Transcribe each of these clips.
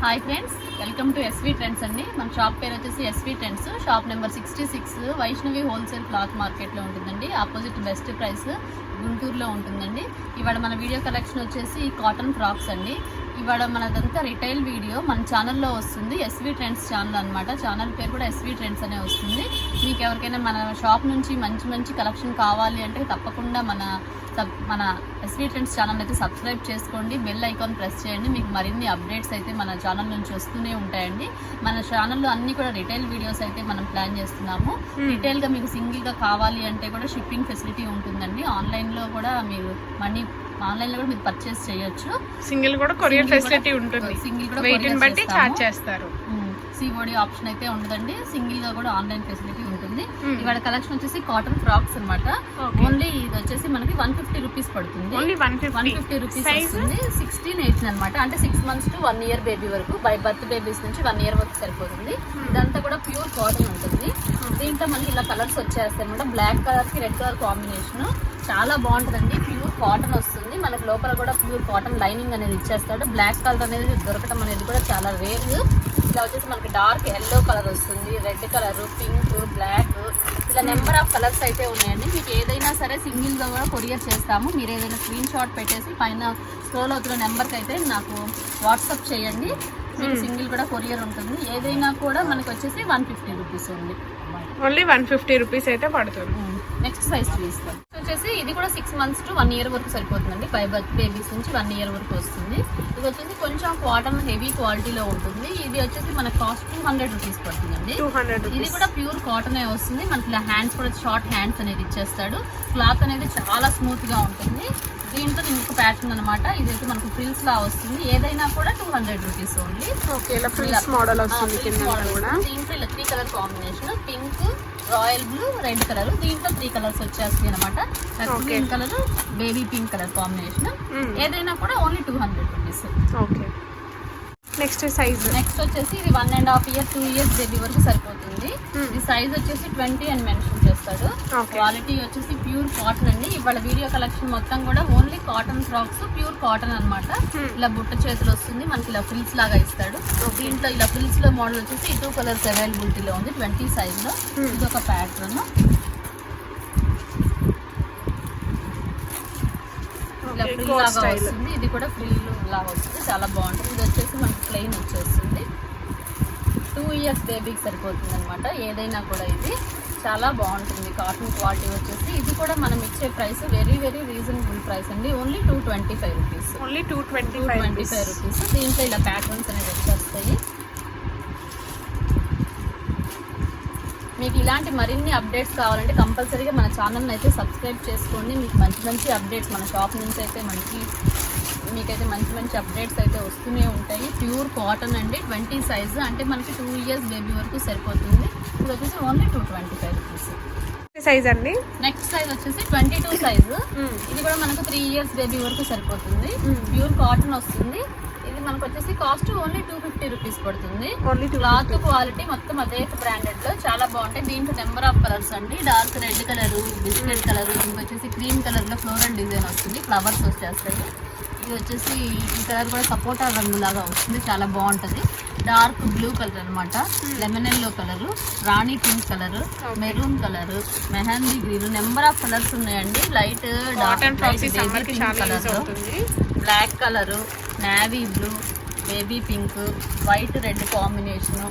Hi friends welcome to SV trends అండి. మన shop పేరు వచ్చేసి SV trends shop number sixty six Vaishnavi wholesale cloth మార్కెట్లో ఉంటుందండి. ఆపోజిట్ బెస్ట్ ప్రైస్ గుంటూరులో ఉంటుందండి. ఇవాళ మన వీడియో కలెక్షన్ వచ్చేసి కాటన్ ఫ్రాక్స్ అండి. ఇవాళ మనదంతా రిటైల్ వీడియో మన ఛానల్లో వస్తుంది. ఎస్వి ట్రెండ్స్ ఛానల్ అనమాట ఛానల్ పేరు కూడా ఎస్వి ట్రెండ్స్ అనే వస్తుంది. మీకు ఎవరికైనా మన షాప్ నుంచి మంచి మంచి కలెక్షన్ కావాలి అంటే తప్పకుండా మన మన ఎస్వి ట్రెండ్స్ ఛానల్ అయితే సబ్స్క్రైబ్ చేసుకోండి. బెల్ ఐకాన్ ప్రెస్ చేయండి. మీకు మరిన్ని అప్డేట్స్ అయితే మన ఛానల్ నుంచి వస్తూనే ఉంటాయండి. మన ఛానల్లో అన్ని కూడా రిటైల్ వీడియోస్ అయితే మనం ప్లాన్ చేస్తున్నాము. రిటైల్గా మీకు సింగిల్గా కావాలి అంటే కూడా షిప్పింగ్ ఫెసిలిటీ ఉంటుందండి. ఆన్లైన్ లో కూడా మీరు మనీ ఆన్లైన్లో కూడా మీరు పర్చేస్ చేయొచ్చు. సింగిల్ కూడా కొరియర్ ఫెసిలిటీ ఉంటుంది. సింగిల్ కూడా బట్టి. చార్జ్ చేస్తారు. సిఓడి ఆప్షన్ అయితే ఉండదండి. సింగిల్గా కూడా ఆన్లైన్ ఫెసిలిటీ ఉంటుంది. ఇవాళ కలెక్షన్ వచ్చేసి కాటన్ ఫ్రాక్స్ అన్నమాట. Okay. ఓన్లీ ఇది వచ్చేసి మనకి వన్ ఫిఫ్టీ రూపీస్ పడుతుంది. One fifty rupees? వస్తుంది. సిక్స్టీన్ ఎయిటీన్ అనమాట అంటే six months to one year baby వరకు బై బర్త్ బేబీస్ నుంచి వన్ ఇయర్ వరకు సరిపోతుంది. ఇదంతా కూడా ప్యూర్ కాటన్ ఉంటుంది. దీంట్లో మనకి ఇలా కలర్స్ వచ్చేస్తాయి అనమాట బ్లాక్ కలర్కి రెడ్ కలర్ కాంబినేషన్ చాలా బాగుంటుందండి. ప్యూర్ కాటన్ వస్తుంది. మనకి లోపల కూడా ప్యూర్ కాటన్ లైనింగ్ అనేది ఇచ్చేస్తాడు. బ్లాక్ కలర్ అనేది దొరకడం అనేది కూడా చాలా రేర్ ఇలా వచ్చేసి మనకి డార్క్ ఎల్లో కలర్ వస్తుంది రెడ్ కలర్ పింక్ బ్లాక్ ఇలా నెంబర్ ఆఫ్ కలర్స్ అయితే ఉన్నాయండి. మీకు ఏదైనా సరే సింగిల్గా కూడా కొరియర్ చేస్తాము. మీరు ఏదైనా స్క్రీన్ షాట్ పెట్టేసి పైన స్క్రోల్ అవుతున్న నెంబర్కి అయితే నాకు వాట్సాప్ చేయండి. మీకు సింగిల్ కూడా కొరియర్ ఉంటుంది. ఏదైనా కూడా మనకి వచ్చేసి వన్ ఫిఫ్టీ రూపీస్ ఉంది. ఓన్లీ వన్ ఫిఫ్టీ రూపీస్ అయితే పడుతుంది. నెక్స్ట్ సైజ్ చూపిస్తాం వచ్చేసి ఇది కూడా six months to one year వరకు సరిపోతుందండి. ఫైవ్ బర్త్ బేబీస్ నుంచి వన్ ఇయర్ వరకు వస్తుంది. ఇది వచ్చేసి కొంచెం కాటన్ హెవీ క్వాలిటీలో ఉంటుంది. ఇది వచ్చేసి మన కాస్ట్ టూ హండ్రెడ్ రూపీస్ పడుతుందండి. ఇది కూడా ప్యూర్ కాటన్ వస్తుంది. మనకి ఇలా హ్యాండ్స్ కూడా షార్ట్ హ్యాండ్స్ అనేది ఇచ్చేస్తాడు. క్లాత్ అనేది చాలా స్మూత్గా ఉంటుంది. దీంట్లో ఇంకొక ప్యాటర్న్ అనమాట ఇదైతే మనకు ఫ్రిల్స్ లా వస్తుంది. ఏదైనా కూడా two hundred rupees only model దీంట్లో ఇలా three colour combination pink royal blue red colour. దీంట్లో త్రీ కలర్స్ వచ్చేస్తాయి అనమాట. Green colour baby pink colour combination. ఏదైనా కూడా only two hundred rupees. Okay. Next size. Next వచ్చేసి ఇది one and half year two years baby వరకు సరిపోతుంది. Mm. ఈ సైజ్ వచ్చేసి ట్వంటీ అని మెన్షన్ చేస్తాడు. క్వాలిటీ వచ్చేసి ప్యూర్ కాటన్ అండి. ఇవాళ వీడియో కలెక్షన్ మొత్తం కూడా only cotton frocks pure cotton అన్నమాట. Hmm. ఇలా బుట్ట చేతులు వస్తుంది. మనకి ఇలా ఫ్రిల్స్ లాగా ఇస్తాడు. దీంట్లో ఇలా ఫ్రిల్స్లో మోడల్ వచ్చేసి టూ కలర్స్ అవైలబిలిటీలో ఉంది ట్వంటీ సైజ్లో. Hmm. ఇది ఒక ప్యాటర్న్ ఇలా Okay, ఫ్రిల్ లాగా. వస్తుంది. ఇది కూడా ఫ్రిల్ లాగా వస్తుంది. చాలా బాగుంటుంది. ఇది వచ్చేసి మనకి ప్లెయిన్ వచ్చేస్తుంది. టూ ఇయర్స్ బేబీకి సరిపోతుంది అనమాట ఏదైనా కూడా ఇది. చాలా బాగుంటుంది. కాటన్ క్వాలిటీ వచ్చేసి. ఇది కూడా మనం ఇచ్చే price very very reasonable price అండి. Only two twenty five rupees only two twenty twenty five rupees దీంట్లో ఇలా ప్యాటర్న్స్ అనేవి వచ్చేస్తాయి. మీకు ఇలాంటి మరిన్ని అప్డేట్స్ కావాలంటే కంపల్సరీగా మన ఛానల్ని అయితే సబ్స్క్రైబ్ చేసుకోండి. మీకు మంచి మంచి అప్డేట్స్ మన షాప్ నుంచి అయితే మనకి మీకైతే మంచి మంచి అప్డేట్స్ అయితే వస్తూనే ఉంటాయి. ప్యూర్ కాటన్ అండి. Twenty size. అంటే మనకి టూ ఇయర్స్ బేబీ వరకు సరిపోతుంది. ఇది వచ్చేసి only two twenty five rupees. Size అండి? నెక్స్ట్ సైజ్ వచ్చేసి ట్వంటీ టూ సైజు. ఇది కూడా మనకు త్రీ ఇయర్స్ బేబీ వరకు సరిపోతుంది. ప్యూర్ కాటన్ వస్తుంది. మనకు వచ్చేసి cost only two fifty rupees పడుతుంది. క్లాత్ క్వాలిటీ మొత్తం అదే బ్రాండెడ్లో చాలా బాగుంటాయి. దీంట్లో నెంబర్ ఆఫ్ కలర్స్ అండి. Dark red colour biscuit colour ఇది వచ్చేసి క్రీమ్ కలర్లో ఫ్లోరల్ డిజైన్ వస్తుంది. ఫ్లవర్స్ వచ్చేస్తాయి ఇది వచ్చేసి ఈ కలర్ కూడా సపోటా రంగు లాగా వస్తుంది. చాలా బాగుంటది. డార్క్ బ్లూ కలర్ అనమాట lemon yellow colour Rani pink colour maroon colour mehndi green number of colours ఉన్నాయండి. Light dark colour. Black colour navy blue baby pink white red combination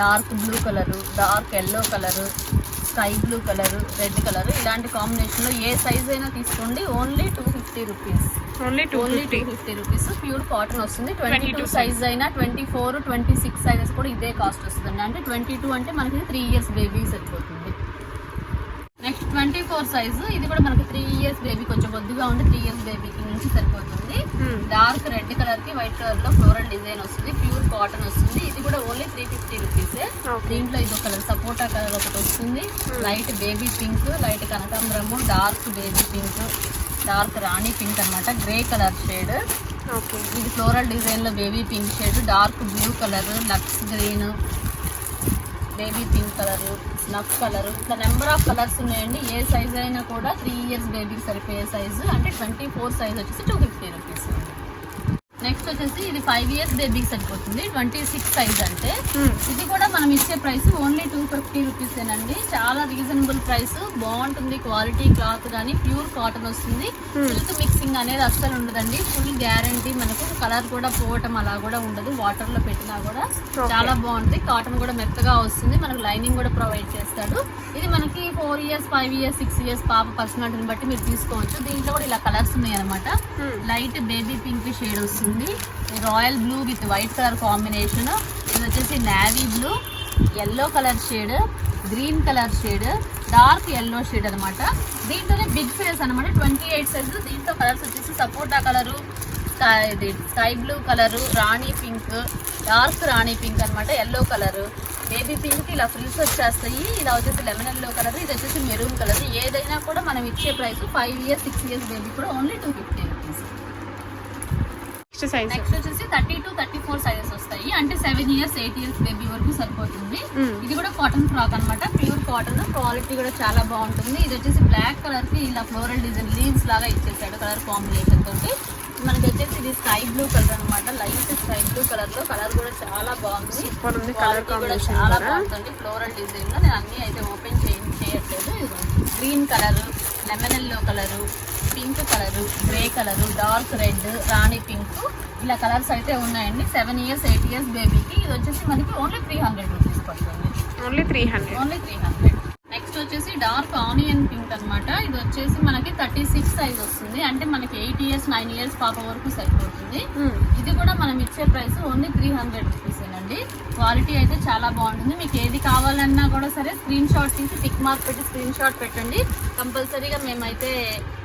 dark blue colour dark yellow colour sky blue colour red colour. ఇలాంటి కాంబినేషన్లో ఏ size అయినా తీసుకోండి. Only two fifty rupees only two fifty fifty rupees pure cotton వస్తుంది. Twenty 22 two size అయినా twenty four twenty six sizes కూడా ఇదే cost వస్తుంది అంటే ట్వంటీ టూ అంటే మనకి త్రీ ఇయర్స్ బేబీ సరిపోతుంది. నెక్స్ట్ ట్వంటీ ఫోర్ సైజు ఇది కూడా మనకి త్రీ ఇయర్స్ బేబీ కొంచెం కొద్దిగా ఉంది త్రీ ఇయర్స్ బేబీకి నుంచి సరిపోతుంది. డార్క్ రెడ్ కలర్కి వైట్ కలర్లో ఫ్లోరల్ డిజైన్ వస్తుంది. ప్యూర్ కాటన్ వస్తుంది. ఇది కూడా ఓన్లీ త్రీ ఫిఫ్టీ రూపీస్. దీంట్లో ఇది ఒక కలర్ సపోటా కలర్ ఒకటి వస్తుంది. Light baby pink light కనకాంబరము dark baby pink dark rani pink అన్నమాట. Grey colour shade. ఇది ఫ్లోరల్ డిజైన్లో baby pink shade. Dark blue colour lux green baby pink colour snuff colour. ఇట్లా number of colours ఉన్నాయండి. ఏ size అయినా కూడా three years బేబీకి సరిపోయే సైజు. అంటే ట్వంటీ ఫోర్ సైజ్ వచ్చేసి టూ ఫిఫ్టీ రూపీస్. నెక్స్ట్ వచ్చేసి ఇది ఫైవ్ ఇయర్స్ బేబీకి సరిపోతుంది. ట్వంటీ సిక్స్ సైజ్ అంటే. ఇది కూడా మనం ఇచ్చే price only two fifty rupees ఏనండి. చాలా రీజనబుల్ ప్రైస్ బాగుంటుంది క్వాలిటీ క్లాత్ కానీ ప్యూర్ కాటన్ వస్తుంది. సిల్క్ మిక్సింగ్ అనేది అస్సలు ఉండదండి. ఫుల్ గ్యారంటీ మనకు. కలర్ కూడా పోవటం అలా కూడా ఉండదు. వాటర్లో పెట్టినా కూడా చాలా బాగుంటుంది. కాటన్ కూడా మెత్తగా వస్తుంది. మనకు లైనింగ్ కూడా ప్రొవైడ్ చేస్తాడు. ఇది మనకి four years five years six years పాప పర్సనాలిటీని బట్టి మీరు తీసుకోవచ్చు. దీంట్లో కూడా ఇలా కలర్స్ ఉన్నాయి అనమాట లైట్ బేబీ పింక్ షేడ్ వస్తుంది. Royal blue with white colour combination. ఇది వచ్చేసి navy blue yellow colour shade green colour shade dark yellow shade అన్నమాట. దీంట్లోనే బిగ్ ఫేస్ అన్నమాట. ట్వంటీ ఎయిట్ సైజ్ దీంట్లో కలర్స్ వచ్చేసి సపోటా కలరు స్కై ఇది sky blue colour rani pink dark rani pink అన్నమాట yellow colour. Baby pink ఇలా frills వచ్చేస్తాయి. ఇలా వచ్చేసి లెమన్ ఎల్లో కలర్. ఇది వచ్చేసి మెరూన్ కలర్. ఏదైనా కూడా మనం ఇచ్చే price five years six years baby కూడా only two fifty next size next వచ్చేసి thirty two thirty four sizes వస్తాయి. అంటే seven years eight years baby వరకు సరిపోతుంది. ఇది కూడా కాటన్ ఫ్రాక్ అన్నమాట. ప్యూర్ కాటన్ క్వాలిటీ కూడా చాలా బాగుంటుంది. ఇది వచ్చేసి బ్లాక్ కలర్కి ఇలా ఫ్లోరల్ డిజైన్ లీవ్స్ లాగా ఇచ్చేసాడు కలర్ కాంబినేషన్ తోటి. మనకి వచ్చేసి ఇది స్కై బ్లూ కలర్ అన్నమాట. లైట్ స్కై బ్లూ కలర్లో కలర్ కూడా చాలా బాగుంది. క్వాలిటీ కూడా చాలా బాగుంటుంది ఫ్లోరల్ డిజైన్లో. నేను అన్ని అయితే ఓపెన్ చేయ చేయట్లేదు. Green colour lemon yellow colour pink colour grey colour dark red rani pink. ఇలా కలర్స్ అయితే ఉన్నాయండి. సెవెన్ ఇయర్స్ ఎయిట్ ఇయర్స్ బేబీకి ఇది వచ్చేసి మనకి ఓన్లీ త్రీ హండ్రెడ్ రూపీస్ పడుతుంది. Only three hundred only three hundred next వచ్చేసి డార్క్ ఆనియన్ పింక్ అన్నమాట. ఇది వచ్చేసి మనకి థర్టీ సిక్స్ సైజ్ వస్తుంది. అంటే మనకి ఎయిట్ ఇయర్స్ నైన్ ఇయర్స్ పాప వరకు సరిపోతుంది. ఇది కూడా మనం ఇచ్చే price only three hundred rupees అండి క్వాలిటీ అయితే చాలా బాగుంటుంది. మీకు ఏది కావాలన్నా కూడా సరే స్క్రీన్ షాట్ తీసి టిక్ మార్క్ పెట్టి స్క్రీన్ షాట్ పెట్టండి. కంపల్సరీగా మేమైతే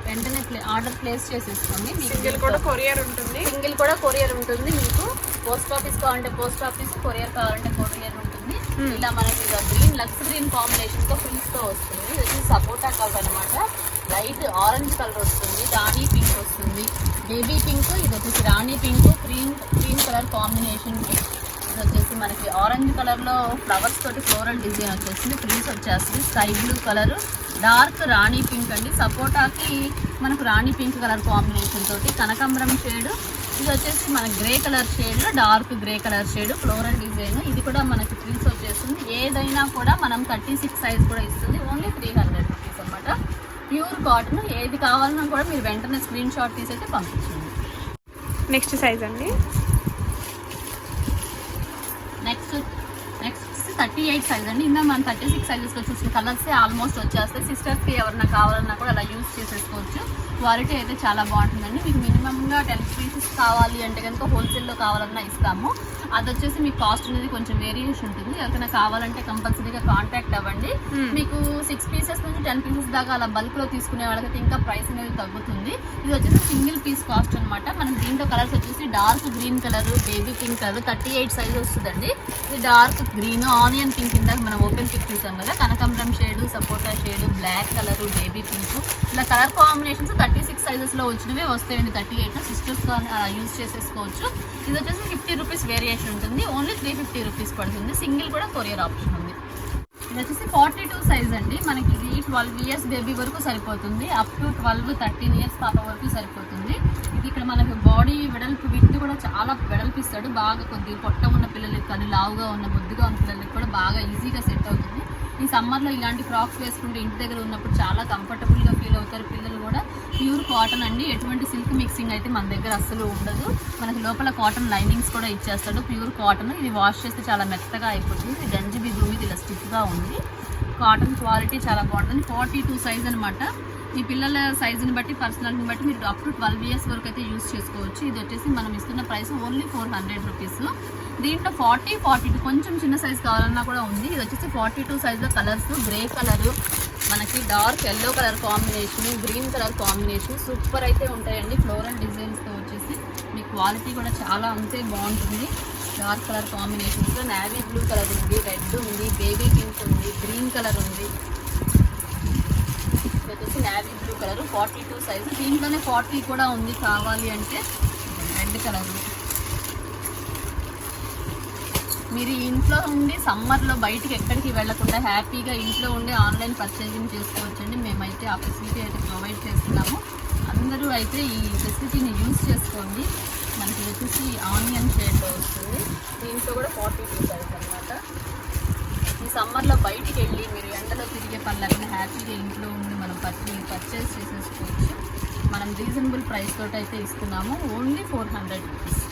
వెంటనే ఆర్డర్ ప్లేస్ చేసేసుకోండి. సింగిల్ కూడా కొరియర్ ఉంటుంది. సింగిల్ కూడా కొరియర్ ఉంటుంది. మీకు పోస్ట్ ఆఫీస్ కావాలంటే పోస్ట్ ఆఫీస్ కొరియర్ కావాలంటే కొరియర్ ఉంటుంది. ఇలా మనకి గ్రీన్ లక్స్ గ్రీన్ కాంబినేషన్తో ఫ్రిల్స్తో వస్తుంది. ఇది సపోటా కలర్ అనమాట లైట్ ఆరెంజ్ కలర్ వస్తుంది. రాణి పింక్ వస్తుంది. బేబీ పింక్ ఇది వచ్చేసి rani pink cream cream colour combination వచ్చేసి మనకి ఆరెంజ్ కలర్లో ఫ్లవర్స్ తోటి ఫ్లోరల్ డిజైన్ వచ్చేసింది. ప్రింట్స్ వచ్చేస్తుంది. Sky blue colour dark rani pink అండి. సపోటాకి మనకు రాణి పింక్ కలర్ కాంబినేషన్ తోటి కనకాంబరం షేడ్ ఇది వచ్చేసి మన grey colour shade dark grey colour shade floral design ఇది కూడా మనకి ప్రింట్స్ వచ్చేస్తుంది. ఏదైనా కూడా మనం థర్టీ సిక్స్ సైజ్ కూడా ఇస్తుంది. ఓన్లీ త్రీ హండ్రెడ్ రూపీస్ అనమాట ప్యూర్ కాటన్ ఏది కావాలన్నా కూడా మీరు వెంటనే స్క్రీన్ షాట్ అయితే పంపించండి. నెక్స్ట్ సైజ్ అండి. Next next thirty eight size అండి. ఇంకా మనం థర్టీ సిక్స్ సైజెస్కి వచ్చేసిన కలర్స్ ఆల్మోస్ట్ వచ్చేస్తాయి. సిస్టర్స్కి ఎవరైనా కావాలన్నా కూడా అలా యూజ్ చేసేసుకోవచ్చు. క్వాలిటీ అయితే చాలా బాగుంటుందండి. మీకు మినిమంగా టెన్ పీసెస్ కావాలి అంటే కనుక హోల్సేల్లో కావాలన్నా ఇస్తాము. అది వచ్చేసి మీకు కాస్ట్ అనేది కొంచెం వేరియేషన్ ఉంటుంది. ఎవరికైనా కావాలంటే కంపల్సరీగా కాంటాక్ట్ అవ్వండి. మీకు సిక్స్ పీసెస్ నుంచి టెన్ పీసెస్ దాకా అలా బల్క్లో తీసుకునే వాళ్ళకైతే ఇంకా ప్రైస్ అనేది తగ్గుతుంది. ఇది వచ్చేసి సింగిల్ పీస్ కాస్ట్ అనమాట మనం దీంట్లో కలర్స్ వచ్చేసి dark green colour baby pink colour thirty eight size వస్తుందండి. ఇది డార్క్ గ్రీన్ ఆనియన్ పింక్ ఇందాక మనం ఓపెన్ పిక్ చూసాం కదా. కనకాంబరం షేడ్ సపోటా shade black colour baby pink. ఇలా కలర్ కాంబినేషన్స్ థర్టీ సిక్స్ సైజెస్లో వచ్చినవి వస్తాయండి థర్టీ ఎయిట్ సిస్టర్స్ యూజ్ చేసేసుకోవచ్చు. ఇది వచ్చేసి ఫిఫ్టీ రూపీస్ వేరియేషన్ ఉంటుంది. ఓన్లీ త్రీ ఫిఫ్టీ రూపీస్ పడుతుంది. సింగిల్ కూడా కొరియర్ ఆప్షన్ ఉంది. ఇది వచ్చేసి ఫార్టీ టూ సైజ్ అండి. మనకి ఇది ట్వెల్వ్ ఇయర్స్ బేబీ వరకు సరిపోతుంది. Up to twelve thirteen years పాప వరకు సరిపోతుంది. ఇది ఇక్కడ మనకి బాడీ వెడల్పు విత్ కూడా చాలా వెడల్పిస్తాడు. బాగా కొద్దిగా పొట్ట ఉన్న పిల్లలకి కానీ లావుగా ఉన్న బొద్దుగా ఉన్న పిల్లలకి కూడా బాగా ఈజీగా సెట్ అవుతుంది. ఈ సమ్మర్లో ఇలాంటి ఫ్రాక్స్ వేసుకుంటే ఇంటి దగ్గర ఉన్నప్పుడు చాలా కంఫర్టబుల్గా ఫీల్ అవుతారు పిల్లలు కూడా. ప్యూర్ కాటన్ అండి. ఎటువంటి సిల్క్ మిక్సింగ్ అయితే మన దగ్గర అస్సలు ఉండదు. మనకి లోపల కాటన్ లైనింగ్స్ కూడా ఇచ్చేస్తాడు. Pure cotton. ఇది వాష్ చేస్తే చాలా మెత్తగా అయిపోతుంది. గంజి గంజిబి మీద ఇది ఇలా స్టిఫ్గా ఉంది. కాటన్ క్వాలిటీ చాలా బాగుంటుంది. ఫార్టీ టూ సైజ్ అనమాట ఈ పిల్లల సైజుని బట్టి పర్సనాలిటీని బట్టి మీరు అప్ టు ట్వెల్వ్ ఇయర్స్ వరకు అయితే యూస్ చేసుకోవచ్చు. ఇది వచ్చేసి మనం ఇస్తున్న price only four hundred rupees దీంట్లో ఫార్టీ ఫార్టీ టూ కొంచెం చిన్న సైజ్ కావాలన్నా కూడా ఉంది. ఇది వచ్చేసి ఫార్టీ టూ సైజ్లో కలర్స్ గ్రే కలర్ మనకి dark yellow colour combination green colour combination super అయితే ఉంటాయండి. ఫ్లోరల్ డిజైన్స్తో వచ్చేసి మీ క్వాలిటీ కూడా చాలా అంతే బాగుంటుంది. డార్క్ కలర్ కాంబినేషన్స్లో నావీ బ్లూ కలర్ ఉంది రెడ్ ఉంది బేబీ పింక్ ఉంది గ్రీన్ కలర్ ఉంది ఇది వచ్చేసి navy blue colour forty two size దీంట్లోనే ఫార్టీ కూడా ఉంది కావాలి అంటే రెడ్ కలర్. మీరు ఇంట్లో ఉండి సమ్మర్లో బయటికి ఎక్కడికి వెళ్ళకుండా హ్యాపీగా ఇంట్లో ఉండి ఆన్లైన్ పర్చేసింగ్ చేసుకోవచ్చండి. మేమైతే ఆ ఫెసిలిటీ అయితే ప్రొవైడ్ చేస్తున్నాము. అందరూ అయితే ఈ ఫెసిలిటీని యూజ్ చేసుకోండి. మనకి వచ్చేసి ఆనియన్ షేడ్లో వస్తుంది. దీంట్లో కూడా ఫార్టీ టూ సైజ్ అనమాట ఈ సమ్మర్లో బయటికి వెళ్ళి మీరు ఎండలో తిరిగే పని లేకుండా హ్యాపీగా ఇంట్లో ఉండి మనం పర్చే పర్చేస్ చేసేసుకోవచ్చు. మనం రీజనబుల్ ప్రైస్ తోటి అయితే ఇస్తున్నాము. Only four hundred rupees.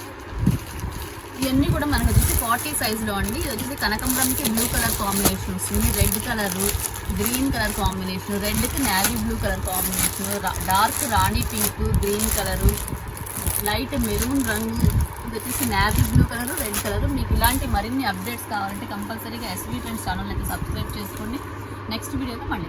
ఇవన్నీ కూడా మనకు వచ్చేసి ఫార్టీ సైజ్లో అండి. ఇది వచ్చేసి కనకంబరంకి బ్లూ కలర్ కాంబినేషన్ వస్తుంది red colour green colour combination రెడ్కి navy blue colour combination dark రాణి pink green colour light maroon రంగు ఇది వచ్చేసి navy blue colour red colour మీకు ఇలాంటి మరిన్ని అప్డేట్స్ కావాలంటే కంపల్సరీగా ఎస్వీ ట్రెండ్స్ ఛానల్ అయితే సబ్స్క్రైబ్ చేసుకోండి. నెక్స్ట్ వీడియోతో మళ్ళీ